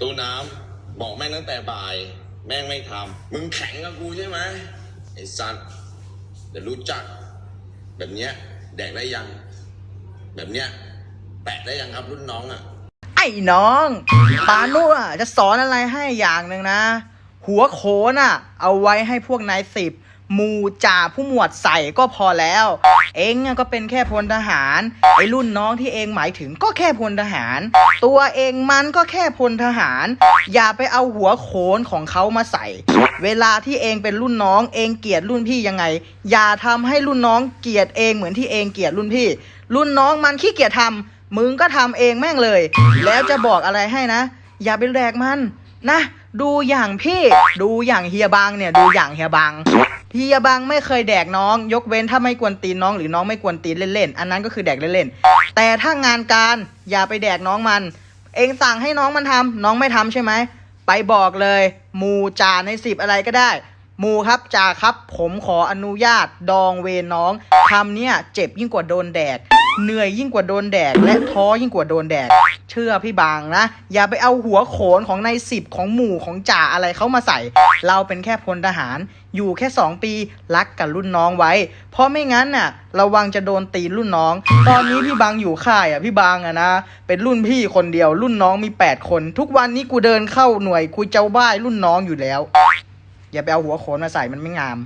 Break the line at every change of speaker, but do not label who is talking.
ตู้น้ำบอกแม่งตั้งแต่บ่าย แม่งไม่ทำมึงแข็งกับกูใช่ไหมไอ้สัตว์เดี๋ยวรู้จัก แบบเนี้ยแดกได้ยัง แบบเนี้ยแปะได้ยังครับรุ่นน้องอะ
ไอ้น้องปานุ่ะจะสอนอะไรให้อย่างหนึ่งนะ หัวโขนอะ เอาไว้ให้พวกนายสิบ มูจ่าผู้หมวดใส่ก็พอแล้ว เองก็เป็นแค่พลทหารไอ้รุ่นน้องที่เองหมายถึงก็แค่พลทหาร ตัวเองมันก็แค่พลทหาร อย่าไปเอาหัวโขนของเขามาใส่ เวลาที่เองเป็นรุ่นน้องเองเกลียดรุ่นพี่ยังไง อย่าทำให้รุ่นน้องเกลียดเองเหมือนที่เองเกลียดรุ่นพี่ รุ่นน้องมันขี้เกียจทำมึงก็ทำเองแม่งเลย แล้วจะบอกอะไรให้นะ อย่าไปแดกมันนะ ดูอย่างพี่ ดูอย่างเฮียบางเนี่ย ดูอย่างเฮียบางเฮียบางไม่เคยแดกน้อง ยกเว้นถ้าไม่กวนตีนน้องหรือน้องไม่กวนตีนเล่นๆ อันนั้นก็คือแดกเล่นๆ แต่ถ้างานการอย่าไปแดกน้องมัน เองสั่งให้น้องมันทำน้องไม่ทำใช่ไหม ไปบอกเลย มูจ่าในสิบอะไรก็ได้มูครับจ่าครับผมขออนุญาตดองเวรน้องคำเนี้ยเจ็บยิ่งกว่าโดนแดด เหนื่อยยิ่งกว่าโดนแดดและท้อยิ่งกว่าโดนแดด เชื่อพี่บางนะ อย่าไปเอาหัวโขนของในสิบของหมู่ของจ่าอะไรเขามาใส่ เราเป็นแค่พลทหาร อยู่แค่สองปีรักกับรุ่นน้องไว้ เพราะไม่งั้นน่ะ ระวังจะโดนตีรุ่นน้อง ตอนนี้พี่บางอยู่ค่ายอะพี่บางอะนะ เป็นรุ่นพี่คนเดียวรุ่นน้องมีแปดคน ทุกวันนี้กูเดินเข้าหน่วยกูเจ้าบ้ายรุ่นน้องอยู่แล้ว อย่าไปเอาหัวโขนมาใส่มันไม่งาม